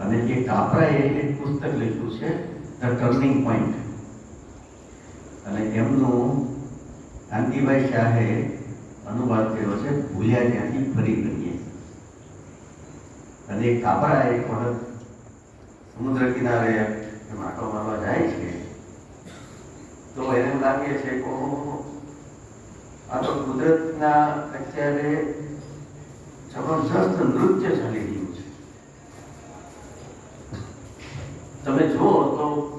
અને એ કાપરાએ એક પુસ્તક લખ્યું છે ધ ટર્નિંગ પોઈન્ટ અને એમનું કાંતિભાઈ શાહે અનુવાદ કર્યો છે, ભૂલ્યા ત્યાંથી ફરી ગઈએ અને કાપરા એક વખત સમુદ્ર કિનારે એમ આંટો મારવા જાય છે, તો એને લાગે છે કે આ તો કુદરતના અત્યારે જબરજસ્ત નૃત્ય ચાલી રહ્યું છે તમે જુઓ તો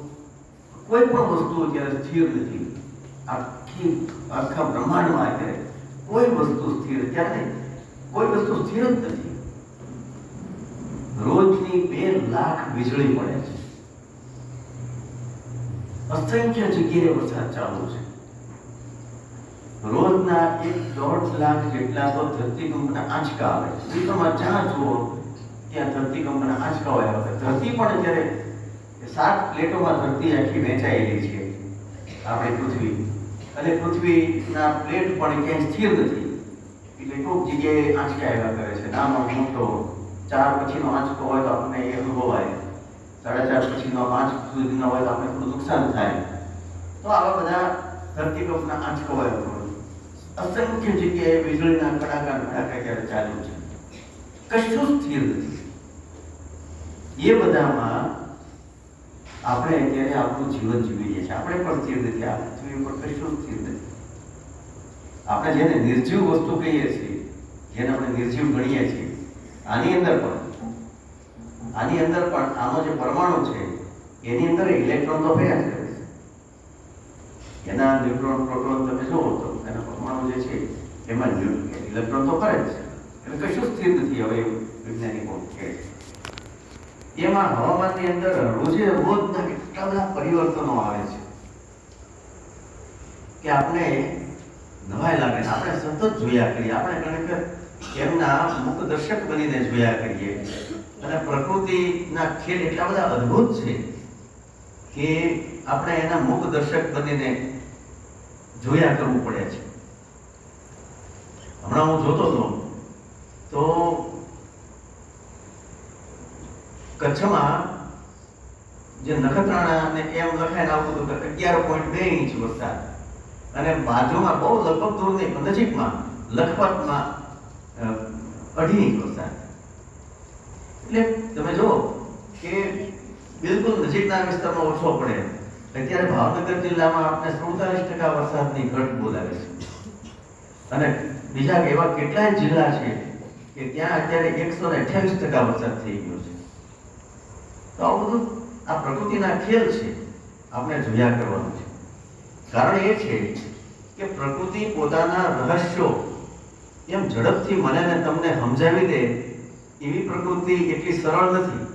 કોઈ પણ વસ્તુ અત્યારે સ્થિર નથી. આખી, આખા બ્રહ્માંડમાં અત્યારે કોઈ વસ્તુ સ્થિર અત્યારે કોઈ વસ્તુ સ્થિર જ નથી. રોજની બે લાખ વીજળી પડે છે. અસંખ્ય જગ્યાએ વરસાદ ચાલુ છે. રોજના એક દોઢ લાખ જેટલા તો ધરતીકંપના આંચકા આવે છે. તમે જ્યાં જુઓ, ત્યાં ધરતીકંપના આંચકા હોય. ધરતી પણ અત્યારે સાત પ્લેટોમાં ધરતી આખી વહેંચાયેલી છે આપણી પૃથ્વી. અને પૃથ્વીના પ્લેટ પણ ક્યાંય સ્થિર નથી. એટલે કોઈક જગ્યાએ આંચકા આવ્યા કરે છે. નાનો મોટો. ચાર પછીનો આંચકો હોય તો આપણને એ અનુભવાય. સાડા ચાર પછીનો પાંચ સુધીનો હોય તો આપણે થોડું નુકસાન થાય. તો આવા બધા ધરતીકંપના આંચકો હોય તો અસંખ્ય જગ્યાએ વીજળીના કડાકા ભડાકા જ્યારે ચાલુ છે? કશું સ્થિર નથી. એ બધામાં આપણે અત્યારે આપણું જીવન જીવી રહ્યા છીએ. આપણે પણ સ્થિર નથી, આ પૃથ્વી ઉપર કશું સ્થિર નથી. આપણે જેને નિર્જીવ વસ્તુ કહીએ છીએ, જેને આપણે નિર્જીવ ગણીએ છીએ, આની અંદર પણ, આની અંદર પણ આનો જે પરમાણુ છે, એની અંદર ઇલેક્ટ્રોન તો ફર્યા કરે છે. એના ન્યુટ્રોન, પ્રોટોન તમે જુઓ તો એના પરમાણુ જે છે, એમાં ઇલેક્ટ્રોન તો ફરે જ છે. એટલે કશું સ્થિર નથી. હવે એવું વૈજ્ઞાનિકો કહે છે. એમાં હવામાનની અંદર રોજે રોજના કેટલા બધા પરિવર્તનો આવે છે કે આપણે નવાઈ લાગે આપણે સતત જોયા કરીએ. આપણે ખરેખર એમના મુખદર્શક બનીને જોયા કરીએ. અને પ્રકૃતિના ખેલ એટલા બધા અદ્ભુત છે કે આપણે એના મુખદર્શક બનીને જોયા કરવું પડે છે. હમણાં હું જોતો હતો તો કચ્છમાં જે નખત્રાણા અને એમ લખાઈને આવતું હતું અગિયાર પોઈન્ટ બે ઇંચ વરસાદ. અને બાજુમાં બહુ લગભગ દૂર નહીં, પણ નજીકમાં લખપતમાં અઢી ઇંચ વરસાદ. એટલે તમે જુઓ કે બિલકુલ નજીકના વિસ્તારમાં ઓછો પડે. અત્યારે ભાવનગર જિલ્લામાં આપણે સુડતાલીસ ટકા વરસાદની ઘટ બોલાવે છે. અને બીજા એવા કેટલાય જિલ્લા છે કે ત્યાં અત્યારે એકસો ને અઠ્યાવીસ ટકા વરસાદ થઈ ગયો છે. તો આવું બધું આ પ્રકૃતિના ખેલ છે. આપણે જોયા કરવાનું છે. કારણ એ છે કે પ્રકૃતિ પોતાના રહસ્યો એમ ઝડપથી મને ને તમને સમજાવી દે એવી પ્રકૃતિ એટલી સરળ નથી.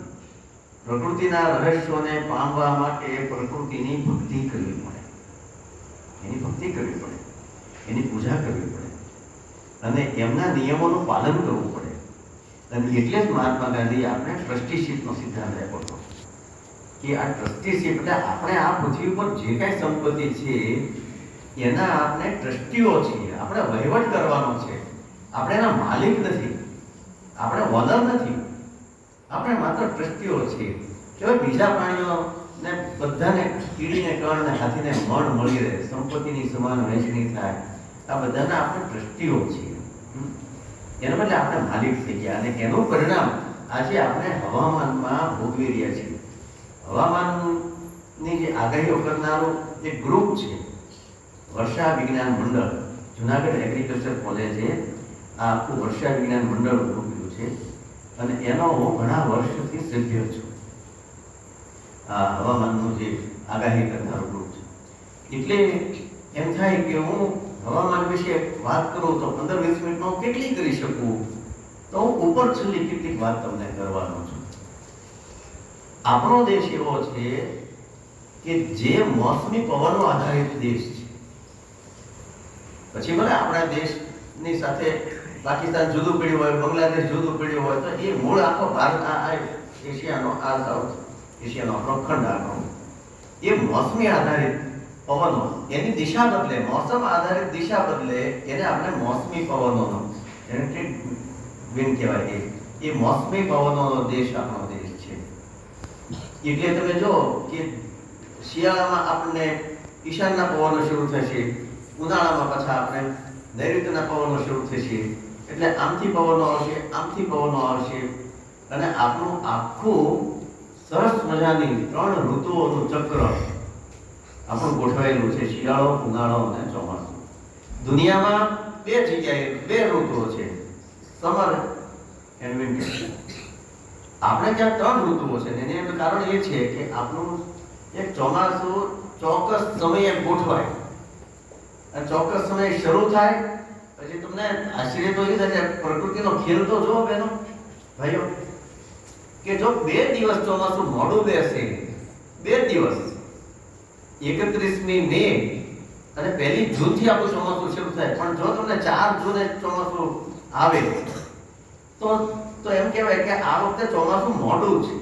પ્રકૃતિના રહસ્યોને પામવા માટે પ્રકૃતિની ભક્તિ કરવી પડે. એની ભક્તિ કરવી પડે. એની પૂજા કરવી પડે. અને એમના નિયમોનું પાલન કરવું પડે. અને એટલે જ મહાત્મા ગાંધી આપણે ટ્રસ્ટીશીપનો સિદ્ધાંત આપ્યો હતો. કે આ ટ્રસ્ટીશીપ એટલે આપણે આ પૃથ્વી પર જે કાંઈ સંપત્તિ છે, એના આપણે ટ્રસ્ટીઓ છીએ. આપણે વહીવટ કરવાનો છે. આપણે એના માલિક નથી. આપણે ઓનર નથી. આપણે માત્ર ટ્રસ્ટીઓ છીએ. કે બીજા પ્રાણીઓને બધાને કીડીને કણ ને હાથીને મણ મળી રહે. સંપત્તિની સમાન વહેંચણી થાય. આ બધાના આપણે ટ્રસ્ટીઓ છીએ. એના માટે આપણે માલિક થઈ ગયા. અને એનું પરિણામ આજે આપણે હવામાનમાં ભોગવી રહ્યા છીએ. હવામાનની જે આગાહીઓ કરનારો એક ગ્રુપ છે, વર્ષા વિજ્ઞાન મંડળ, જુનાગઢ એગ્રીકલ્ચર કોલેજે આ આખું વર્ષા વિજ્ઞાન મંડળ ઉભું છે. અને એનો હું ઘણા વર્ષોથી સભ્ય છું. આ હવામાનનું જે આગાહી કરનારું ગ્રુપ છે. એટલે એમ થાય કે હું હવામાન વિશે વાત કરું તો પંદર વીસ મિનિટમાં હું કેટલી કરી શકું? તો હું ઉપર છેલ્લી કેટલીક વાત તમને કરવાનો છું. આપણો દેશ એવો છે કે જે મોસમી પવનો આધારિત દેશ છે. પછી ભલે આપણા દેશની સાથે પાકિસ્તાન જુદું પડ્યું હોય, બાંગ્લાદેશ જુદું પડ્યું હોય, તો એ મૂળ આખો ભારત, આ એશિયાનો, આ સાઉથ એશિયાનો આપણો ખંડ આપણો એ મોસમી આધારિત પવનો. એની દિશા બદલે, મોસમ આધારિત દિશા બદલે એને આપણે મોસમી પવનોનો એને કે વિન કહેવાય એ મોસમી પવનોનો દેશ આપણો દેશ છે. એટલે તમે જો કે શિયાળામાં આપણને ઈશાનના પવનો શરૂ થશે, ઉનાળામાં પાછા આપણે નૈઋત્યના પવનો શરૂ થશે. એટલે આમથી પવનો આવશે, આમથી પવનો આવશે. અને આપણું આખું સરસ મજાની ત્રણ ઋતુઓનું ચક્ર આપણું ગોઠવાયેલું છે, શિયાળો, ઉનાળો અને ચોમાસું. દુનિયામાં બે જગ્યાએ બે ઋતુઓ છે, સમર એન્ડ વિન્ટર આપણે ત્યાં ત્રણ ઋતુઓ છે ને, એનું કારણ એ છે કે આપણું એક ચોમાસું ચોક્કસ સમયે ગોઠવાય. અને ચોક્કસ સમયે શરૂ થાય, પછી તમને આશ્ચર્ય તો એ થશે પ્રકૃતિનો ખેલ તો જુઓ બેનો, ભાઈઓ, કે જો બે દિવસ ચોમાસું મોડું બેસે, બે દિવસ એકત્રીસમી મે, અને પહેલી જૂનથી આપણું ચોમાસું શરૂ થાય. પણ જો તમને ચાર જૂને ચોમાસું આવે, તો તો એમ કહેવાય કે આ વખતે ચોમાસું મોડું છે.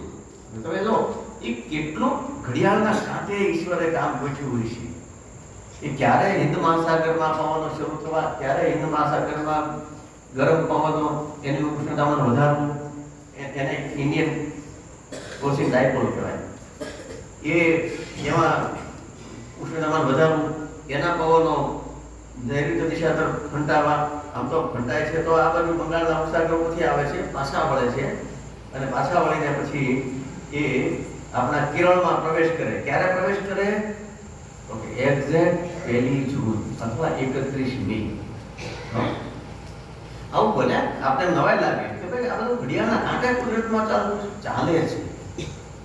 તમે જો એ કેટલું ઘડિયાળના સાથે ઈશ્વરે કામ ગોઠવ્યું હોય છે. એ ક્યારે હિન્દ મહાસાગરમાં પવનો શરૂ થવા, ક્યારે હિન્દ મહાસાગરમાં ગરમ પવનો, એની ઉષ્ણતામાં વધારવું એને ઇન્ડિયન ઓશિયન ડાયપોલ કહેવાય. એ એમાં ઉષ્ણતામાન વધારવું, એના પવનો નૈઋત્ય દિશા તરફ ફંટાવા આમ તો ફંટાય છે તો આ બાજુ બંગાળના ઉપસાગરોથી આવે છે, પાછા વળે છે. અને પાછા વળીને પછી એ આપણા કેરળમાં પ્રવેશ કરે. ક્યારે પ્રવેશ કરે? ઓકે એક્ઝેક્ટ પહેલી જૂન અથવા એકત્રીસ મે. આવું બોલે આપણે નવાય લાગે. કે ભાઈ આ બધું ઘડિયાળના કાંટા કુદરતમાં ચાલુ ચાલે છે.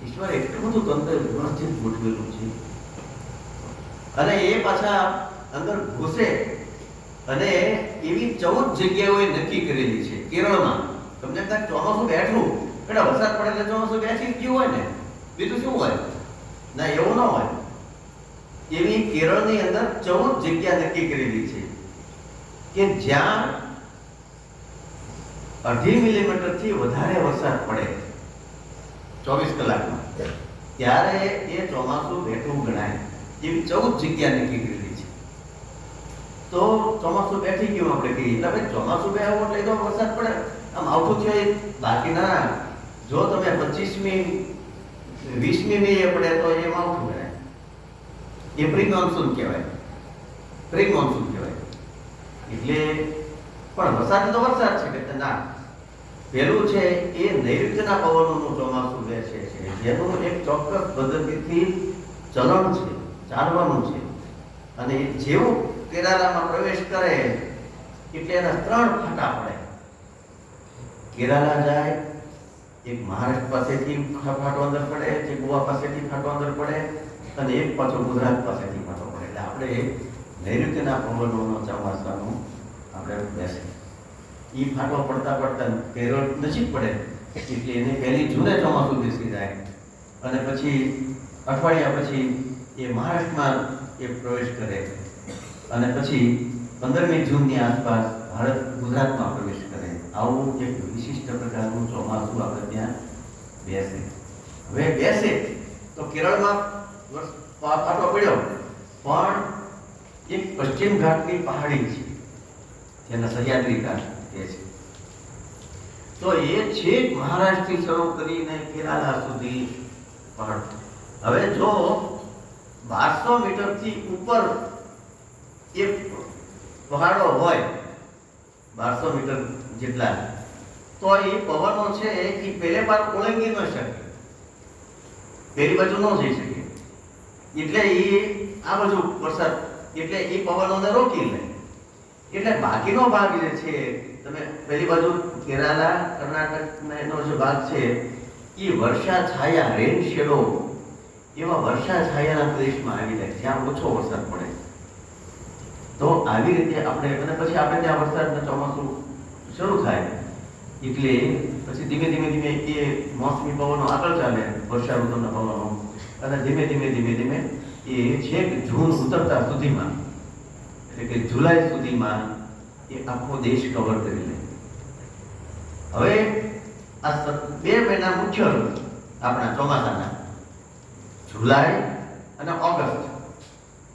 ઈશ્વર એટલું બધું તંત્ર વ્યવસ્થિત ગોઠવેલું છે. અને એ પાછા અંદર ઘૂસે. અને એવી ચૌદ જગ્યાઓએ નક્કી કરેલી છે, કેરળમાં. તમને કદાચ ચોમાસું બેઠું. એટલે વરસાદ પડે એટલે ચોમાસું બેસી ગયું હોય ને. બીજું શું હોય? ના, એવું ન હોય. એવી કેરળની અંદર ચૌદ જગ્યા નક્કી કરેલી છે કે જ્યાં અઢી મિલીમીટરથી વધારે વરસાદ પડે ચોવીસ કલાકમાં. ત્યારે એ ચોમાસું બેઠું ગણાય. એવી ચૌદ જગ્યા નક્કી કરેલી છે. તો ચોમાસું બેઠી ગયું આપણે કહીએ. એટલે ભાઈ ચોમાસું બેહવું એટલે તો વરસાદ પડે. આમ આવતું થયું બાકી ના જો તમે પચીસમી, વીસમી મે પડે તો એ માવઠું રહે એ પ્રી મોન્સૂન કહેવાય. પ્રી મોન્સૂન કહેવાય. એટલે પણ વરસાદ તો વરસાદ છે કે ના. પેલું છે એ નૈઋત્યના પવનોનું ચોમાસું બેસે છે, જેનું એક ચોક્કસ પદ્ધતિથી ચલણ છે. ચાલવાનું છે. અને જેવું કેરાલામાં પ્રવેશ કરે, એટલે એના ત્રણ ફાટા પડે. કેરાલા જાય, એક મહારાષ્ટ્ર પાસેથી ફાટો અંદર પડે જે ગોવા પાસેથી ફાટો અંદર પડે, અને એક પાછો ગુજરાત પાસેથી ફાટો પડે. એટલે આપણે નૈઋત્યના પવનોનો ચોમાસાનું આપણે બેસે એ ફાટો પડતા પડતા કેરળ નજીક પડે, એટલે એને પહેલી જૂને ચોમાસું બેસી જાય. અને પછી અઠવાડિયા પછી એ મહારાષ્ટ્રમાં એ પ્રવેશ કરે. અને પછી પંદરમી જૂનની આસપાસ ભારત ગુજરાતમાં પ્રવેશ કરે. આવું એક વિશિષ્ટ પ્રકારનું ચોમાસું આપણે ત્યાં બેસે. હવે બેસે તો કેરળમાં ફાટો પડ્યો. પણ એક પશ્ચિમ ઘાટની પહાડી છે. જેને સહ્યાદ્રી ઘાટ કહે છે. તો એ છેક મહારાષ્ટ્રથી શરૂ કરીને કેરાલા સુધી પહાડ. હવે જો બારસો મીટરથી ઉપર એક પહાડો હોય, બારસો મીટર જેટલા, તો એ પવનો છે એ પહેલે પાર ઓળંગી ન શકે. પેલી બાજુ ન જઈ શકે. એટલે એ આ બાજુ વરસાદ, એટલે એ પવનોને રોકી લે. એટલે બાકીનો ભાગ જે છે, તમે પેલી બાજુ કેરાલા, કર્ણાટકના એનો જે ભાગ છે એ વર્ષા છાયા રેન શેડો એવા વર્ષા છાયાના પ્રદેશમાં આવી જાય, જ્યાં ઓછો વરસાદ પડે. તો આવી રીતે આપણે, અને પછી આપણે ત્યાં વરસાદના ચોમાસું શરૂ થાય. એટલે પછી ધીમે ધીમે ધીમે એ મોસમી પવનો આગળ ચાલે, વર્ષા ઋતુના પવનો. અને ધીમે ધીમે ધીમે ધીમે એ છેક જૂન ઉતરતા સુધીમાં, એટલે કે જુલાઈ સુધીમાં એ આખો દેશ કવર કરી લે. હવે આ બે મહિના મુખ્ય આપણા ચોમાસાના. જુલાઈ અને ઓગસ્ટ.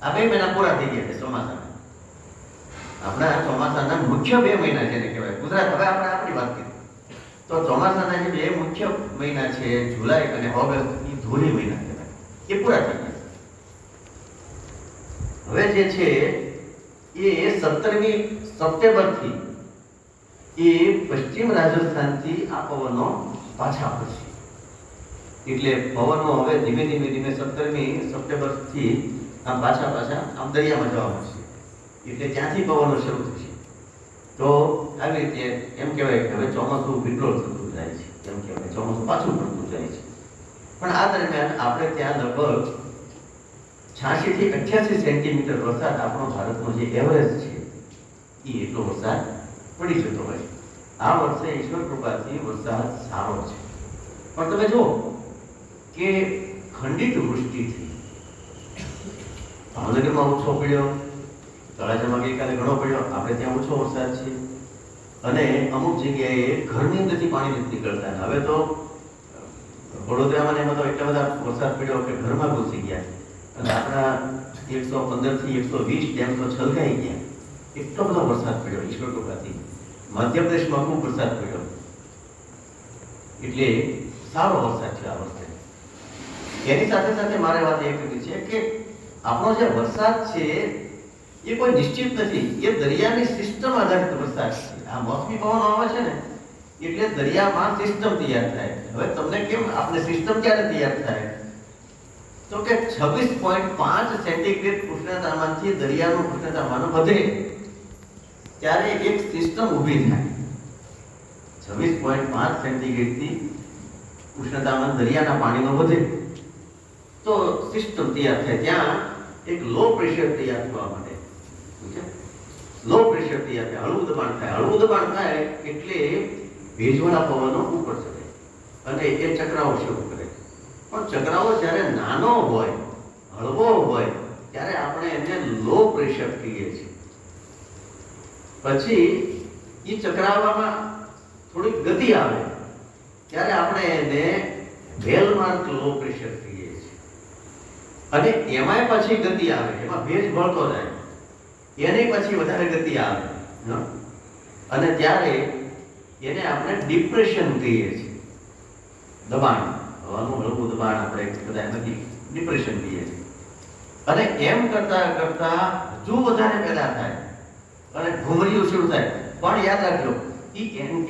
આ બે મહિના પૂરા થઈ ગયા છે ચોમાસાના. આપણા ચોમાસાના મુખ્ય બે મહિના જેને કહેવાય. ગુજરાત, હવે આપણે આપણી વાત કરીએ. તો ચોમાસાના જે બે મુખ્ય મહિના છે, જુલાઈ અને ઓગસ્ટ એ ધોની મહિના કહેવાય. એ પૂરા થઈ ગયા હવે જે છે, એ સત્તરમી સપ્ટેમ્બરથી એ પશ્ચિમ રાજસ્થાનથી આ પવનો પાછા પડશે એટલે ભવનો હવે ધીમે ધીમે ધીમે સત્તરમી સપ્ટેમ્બરથી આમ પાછા પાછા આમ દરિયામાં જવા મળશે એટલે ત્યાંથી પવનો શરૂ થશે. તો આવી રીતે એમ કહેવાય કે હવે ચોમાસું વિડ્રોલ થતું જાય છે. એમ કહેવાય ચોમાસું પાછું પડતું જાય છે. પણ આ દરમિયાન આપણે ત્યાં લગભગ છ્યાસી થી અઠ્યાસી સેન્ટીમીટર વરસાદ આપણો ભારતનો જે એવરેજ છે એ એટલો વરસાદ પડી જતો હોય છે. આ વર્ષે ઈશ્વર કૃપાથી વરસાદ સારો છે. પણ તમે જુઓ કે ખંડિત વૃષ્ટિથી ભાવનગરમાં ઓછો પડ્યો, તળાજામાં ગઈકાલે ઘણો પડ્યો, આપણે ત્યાં ઓછો વરસાદ છે. અને અમુક જગ્યાએ ઘરની અંદરથી પાણી નથી નીકળતા. હવે તો વડોદરામાં એમાં તો એટલા બધા વરસાદ પડ્યો કે ઘરમાં ઘૂસી ગયા. અને આપણા એકસો પંદરથી એકસો વીસ ડેમ તો છલકાઈ ગયા. એટલો બધો વરસાદ પડ્યો, ઈશ્વર કૃપાથી. મધ્યપ્રદેશમાં ખૂબ વરસાદ પડ્યો. એટલે સારો વરસાદ છે આ વર્ષે એની સાથે સાથે મારે વાત એ કરવી છે કે આપણો જે વરસાદ છે, એ કોઈ નિશ્ચિત નથી. એ દરિયાની સિસ્ટમ આધારિત વરસાદ છે. આ મોસમી પવનો આવે છે ને, એટલે દરિયામાં સિસ્ટમ તૈયાર થાય હવે તમને કેમ આપણે સિસ્ટમ ક્યારે તૈયાર થાય? તો કે છવ્વીસ પોઈન્ટ પાંચ સેન્ટીગ્રેડ ઉષ્ણતામાનથી દરિયાનું ઉષ્ણતામાન વધે, ત્યારે એક સિસ્ટમ ઊભી થાય. છવ્વીસ પોઈન્ટ પાંચ સેન્ટીગ્રેડથી ઉષ્ણતામાન દરિયાના પાણીનો વધે. તો સિસ્ટમ તૈયાર થાય ત્યાં એક લો પ્રેશર તૈયાર થવા માટે. લો પ્રેશર તૈયાર થાય હળવું દબાણ થાય. હળવું દબાણ થાય એટલે ભેજવાળા પવનો ઉપર ચડે અને એ ચક્રાઓ શરૂ કરે. પણ ચક્રાઓ જ્યારે નાનો હોય, હળવો હોય, ત્યારે આપણે એને લો પ્રેશર કહીએ છીએ. પછી એ ચક્રાવામાં થોડીક ગતિ આવે, ત્યારે આપણે એને વેલમાર્ક લો પ્રેશર કહીએ અને એમાંય પછી ગતિ આવે, એમાં ભેજ ભળતો જાય. એને પછી વધારે ગતિ આવે અને ત્યારે એને આપણે ડિપ્રેશન કહીએ છીએ. દબાણ, હવાનું હળવું દબાણ આપણે બધા નથી ડિપ્રેશન કહીએ છીએ. અને એમ કરતા કરતા હજુ વધારે પેદા થાય અને ઘુમરીયું શરૂ થાય. પણ યાદ રાખજો એ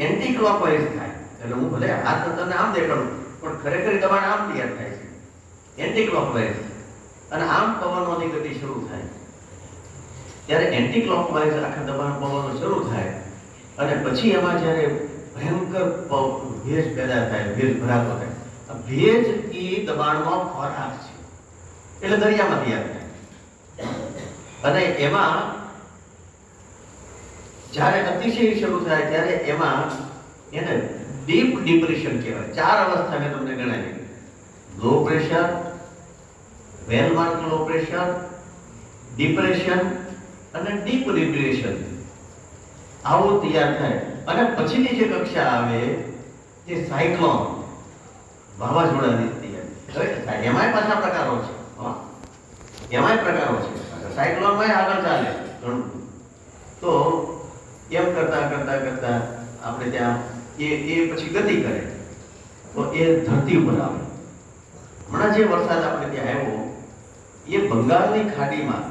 એન્ટી ક્લોકવાઇઝ થાય. એટલે હું ભલે હાથ તને આમ દેખાડું, પણ ખરેખર દબાણ આમ તૈયાર થાય છે. એન્ટી ક્લોકવાઇઝ અને આમ પવનોની ગતિ શરૂ થાય. ત્યારે એન્ટી ક્લોકવાઇઝ આખા દબાણ પવનો શરૂ થાય અને પછી એમાં જ્યારે ભયંકર ભેજ પેદા થાય, ભેજ ભરાતો થાય. ભેજ એ દબાણમાં ખોરાક છે. એટલે દરિયામાંથી આવે. અને એમાં જ્યારે અતિશય શરૂ થાય ત્યારે એમાં એને ડીપ ડિપ્રેશન કહેવાય. ચાર અવસ્થા મેં તમને ગણાવી low pressure well marked low pressure depression અને ડીપ ડિપ્રેશન. આવું તૈયાર થાય. અને પછીની જે કક્ષા આવે તે સાયક્લોન, વાવાઝોડાની તૈયાર. એમાંય પાછા પ્રકારો છે. એમાંય પ્રકારો છે. સાયક્લોનમાં આગળ ચાલે. ઘણું. તો એમ કરતા કરતા કરતા આપણે ત્યાં એ એ પછી ગતિ કરે. તો એ ધરતી ઉપર આવે. હમણાં જે વરસાદ આપણે ત્યાં આવ્યો એ બંગાળની ખાડીમાં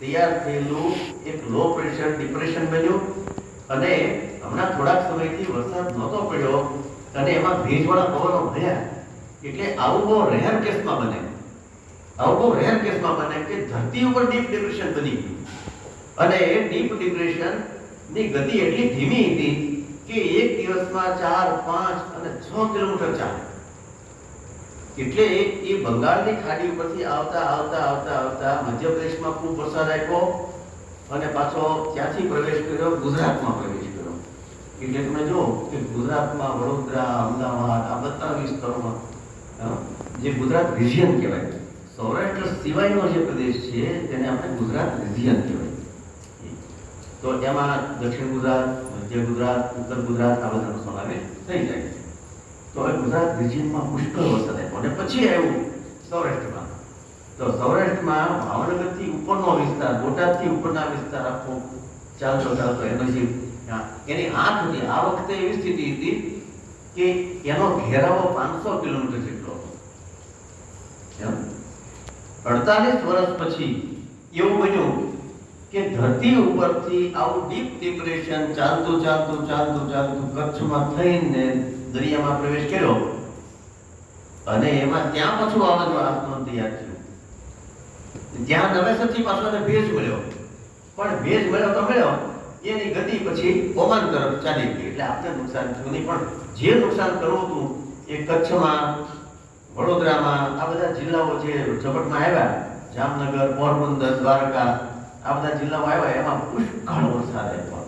તૈયાર થયેલું એક લો પ્રેશર ડિપ્રેશન બન્યું અને હમણાં થોડાક સમયથી વરસાદ નહોતો પડ્યો અને એમાં ભેજવાળા પવનો ભર્યા એટલે આવું બહુ રેર કેસમાં બને. આવું બહુ રેર કેસમાં બને કે ધરતી ઉપર ડીપ ડિપ્રેશન બની ગયું. અને એ ડીપ ડિપ્રેશનની ગતિ એટલી ધીમી હતી કે એક દિવસમાં ચાર, પાંચ અને છ કિલોમીટર ચાલે. એટલે એ બંગાળની ખાડી ઉપરથી આવતા આવતા આવતા આવતા મધ્યપ્રદેશમાં ખૂબ વરસાદ આવ્યો અને પાછો ત્યાંથી પ્રવેશ કર્યો, ગુજરાતમાં પ્રવેશ કર્યો. એટલે તમે જો કે ગુજરાતમાં વડોદરા, અમદાવાદ, આ બધા વિસ્તારોમાં જે ગુજરાત રિજિયન કહેવાય, સૌરાષ્ટ્ર સિવાયનો જે પ્રદેશ છે, તેને આપણે ગુજરાત રિજિયન કહેવાય. તો એમાં દક્ષિણ ગુજરાત, મધ્ય ગુજરાત, ઉત્તર ગુજરાત આ બધાનો સમાવેશ થઈ જાય છે. તો હવે ગુજરાત રિજિયનમાં પુષ્કળ વરસાદ આપ્યો. અને પછી આવ્યું સૌરાષ્ટ્રમાં. તો સૌરાષ્ટ્રમાં ભાવનગરથી ઉપરનો વિસ્તાર, બોટાદથી ઉપરના વિસ્તાર આખો ચાલતો ચાલતો. એનો જે એની આંખ હતી. આ વખતે એવી સ્થિતિ હતી કે એનો ઘેરાવો પાંચસો કિલોમીટર જેટલો હતો. અડતાલીસ વર્ષ પછી એવું બન્યું કે ધરતી ઉપરથી આવું ડીપ ડિપ્રેશન ચાલતું ચાલતું ચાલતું ચાલતું કચ્છમાં થઈને દરિયામાં પ્રવેશ કર્યો અને એમાં ત્યાં પાછું વાવાઝોડું આસમાન તૈયાર થયું જ્યાં નવેસરથી પાછો એને ભેજ મળ્યો. પણ ભેજ મળ્યો તો મળ્યો. એની ગતિ પછી ઓમાન તરફ ચાલી ગઈ. એટલે આપણે નુકસાન થયું નહીં, પણ જે નુકસાન કરવું હતું એ કચ્છમાં, વડોદરામાં, આ બધા જિલ્લાઓ જે ઝપટમાં આવ્યા, જામનગર, પોરબંદર, દ્વારકા, આ બધા જિલ્લાઓ આવ્યા, એમાં પુષ્કળ વરસાદ આવ્યો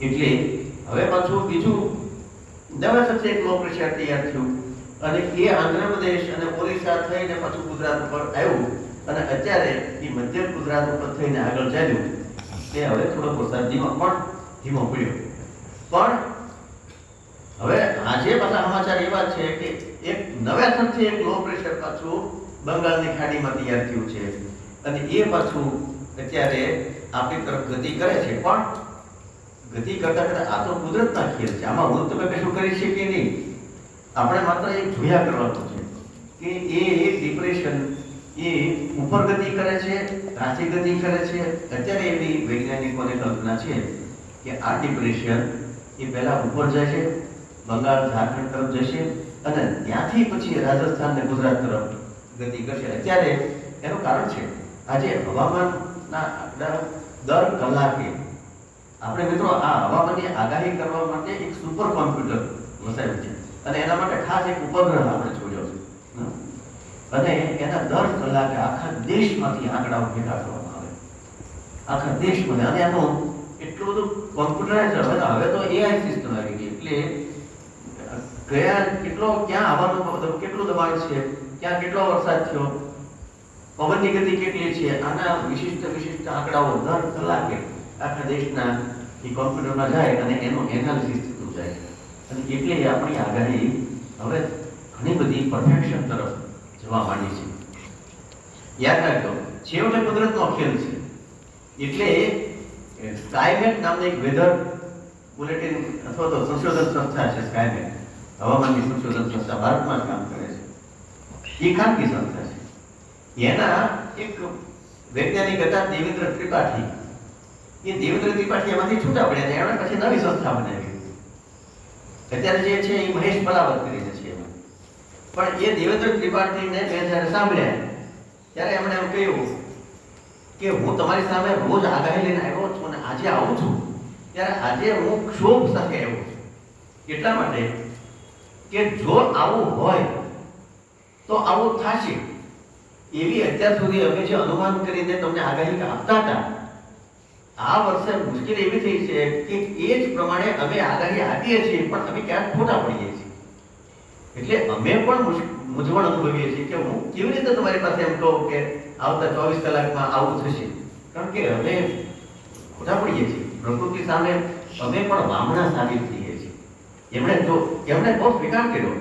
એટલે હવે પાછું બીજું એક લો પ્રેશર તૈયાર થયું અને એ આંધ્રપ્રદેશ અને ઓરિસ્સા થઈને પાછું ગુજરાત ઉપર આવ્યું. અને અત્યારે એ મધ્ય ગુજરાત ઉપર થઈને આગળ ચાલ્યું. તે હવે થોડો વરસાદ ધીમો, પણ ધીમો પડ્યો. પણ હવે આજે પાછા સમાચાર એવા છે કે એક નવેસરથી એક લો પ્રેશર પાછું બંગાળની ખાડીમાં તૈયાર થયું છે. અને એ પાછું અત્યારે આપણી તરફ ગતિ કરે છે. પણ ગતિ કરતા કરતા આ તો કુદરતના ખેલ છે. આમાં હું તમે કશું કરી શકીએ નહીં. આપણે માત્ર એક જોયા કરવાનું છે કે એ એ ડિપ્રેશન એ ઉપર ગતિ કરે છે ત્રાસી ગતિ કરે છે. અત્યારે એવી વૈજ્ઞાનિકોને કલ્પના છે કે આ ડિપ્રેશન એ પહેલા ઉપર જાય છે બંગાળ, ઝારખંડ તરફ જશે અને ત્યાંથી પછી રાજસ્થાન ને ગુજરાત તરફ ગતિ કરશે. અત્યારે એનું કારણ છે આજે હવામાનના દર કલાકે આપણે મિત્રો આ હવામાનની આગાહી કરવા માટે એક સુપર કોમ્પ્યુટર વસાવ્યું છે. અને એના માટે ખાસ એક ઉપગ્રહ આપણે છોડ્યો છે. અને એના દર કલાકે આખા દેશમાંથી આંકડાઓ ભેગા કરવામાં આવે. આખા દેશમાં. અને એનો એટલું બધું કોમ્પ્યુટરાઇઝ હવે હવે તો એઆઈ સિસ્ટમ આવી ગઈ. એટલે કયા કેટલો, ક્યાં આવવાનો કેટલું દબાણ છે? ક્યાં કેટલો વરસાદ થયો? પવનની ગતિ કેટલી છે? આના વિશિષ્ટ વિશિષ્ટ આંકડાઓ દર કલાકે આખા દેશના એ કોમ્પ્યુટરમાં જાય અને એનું એનાલિસિસ થતું જાય. અને એટલે આપણી આગાહી હવે ઘણી બધી પરફેક્શન તરફ જવા માંડી છે. યાદ રાખજો, છેવટે કુદરતનો ખેલ છે. એટલે સ્કાયમેટ નામની એક વેધર બુલેટિન અથવા તો સંશોધન સંસ્થા છે સ્કાયમેટ હવામાનની સંશોધન સંસ્થા ભારતમાં કામ કરે છે. એ ખાનગી સંસ્થા છે. એના એક વૈજ્ઞાનિક હતા દેવેન્દ્ર ત્રિપાઠી. એ દેવેન્દ્ર ત્રિપાઠી એમાંથી છૂટા પડ્યા એમણે પછી નવી સંસ્થા બનાવી. અત્યારે જે છે એ મહેશ પલાવત કરીને છે એમાં. પણ એ દેવેન્દ્ર ત્રિપાઠીને મેં જ્યારે સાંભળ્યા, ત્યારે એમણે એમ કહ્યું કે હું તમારી સામે રોજ આગાહી લઈને આવ્યો છું અને આજે આવું છું. ત્યારે આજે હું ક્ષોભ સાથે આવ્યો છું. એટલા માટે કે જો આવું હોય, તો આવું થશે. એવી અત્યાર સુધી અમે જે અનુમાન કરીને તમને આગાહી આપતા હતા આ વર્ષે મુશ્કેલી એવી થઈ છે કે એ જ પ્રમાણે અમે આગાહી આપીએ છીએ, પણ અમે ક્યાંક ખોટા પડીએ છીએ. એટલે અમે પણ મૂંઝવણ અનુભવીએ છીએ કે હું કેવી રીતે તમારી પાસે એમ કહું કે આવતા ચોવીસ કલાકમાં આવું થશે? કારણ કે અમે ખોટા પડીએ છીએ. પ્રકૃતિ સામે અમે પણ વામણા સાબિત થઈએ છીએ. એમણે જો, એમણે બહુ સ્વીકાર કર્યો.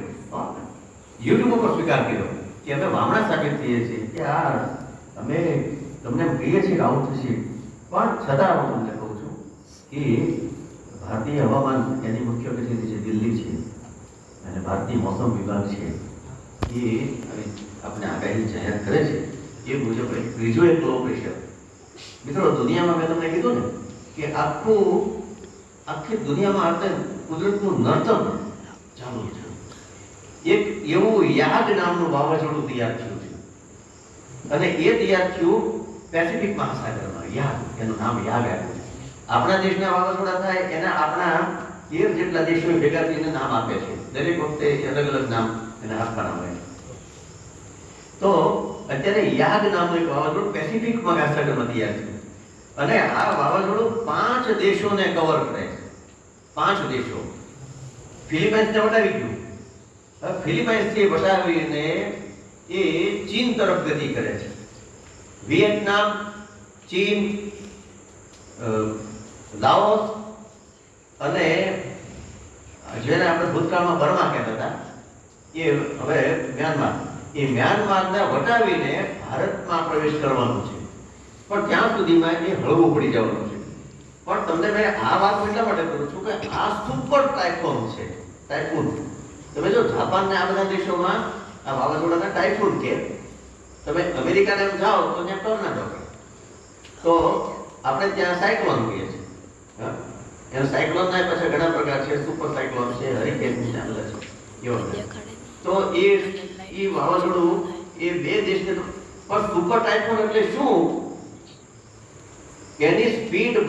યુટ્યુબ ઉપર સ્વીકાર કર્યો કે અમે વામણા સાબિત થઈએ છીએ કે આ, અમે તમને કહીએ છીએ કે આવું થશે. પણ છતાં હું તમને કહું છું કે ભારતીય હવામાન એની મુખ્ય કચેરી છે દિલ્હી છે અને ભારતીય મોસમ વિભાગ છે, એ આપણે આગાહી જાહેર કરે છે, એ મુજબ એક ત્રીજો એક લો પ્રેશર મિત્રો, દુનિયામાં મેં તમને કીધું ને કે આખું, આખી દુનિયામાં આપણે કુદરતનું નર્તન ચાલુ છે. એક એવું યાદ નામનું વાવાઝોડું તૈયાર થયું છે. અને એ તૈયાર થયું પેસિફિક મહાસાગરમાં. યાદ એનું નામ યાદ આવ્યું આપણા દેશના વાવાઝોડા થાય, એના આપણા તેર જેટલા દેશો ભેગા થઈને નામ આપે છે. દરેક વખતે અલગ અલગ નામ એને આપવાના હોય તો અત્યારે યાદ નામનું એક વાવાઝોડું પેસિફિક મહાસાગરમાંથી યાદ છે. અને આ વાવાઝોડું પાંચ દેશોને કવર કરે પાંચ દેશો. ફિલિપાઇન્સને વટાવી ગયું હવે ફિલિપાઇન્સથી વટાવીને એ ચીન તરફ ગતિ કરે છે. વિયેટનામ ચીન લાઓસ અને જેને આપણે ભૂતકાળમાં બર્મા કહેતા હતા, એ હવે મ્યાનમાર. એ મ્યાનમારને વટાવીને ભારતમાં પ્રવેશ કરવાનું છે. પણ ત્યાં સુધીમાં એ હળવું પડી જવાનું છે. પણ તમને મેં આ વાત એટલા માટે કરું છું કે આ સુપર ટાઇફોન છે. ટાઇફોન. તમે જો જાપાનને આ બધા દેશોમાં, આ વાવાઝોડાના ટાઇફોન કે, તમે અમેરિકાને એમ જાઓ તો ત્યાં ટોર્નાડો તો આપણે ત્યાં સાયક્લોન કહીએ છીએ. એમ સાયક્લોનના પાછા ઘણા પ્રકાર છે. સુપર સાયક્લોન છે, હરિકેન બધા છે. તો એ એ વાવાઝોડું એ બે દેશને પણ સુપર ટાઇફોન એટલે શું? એની સ્પીડ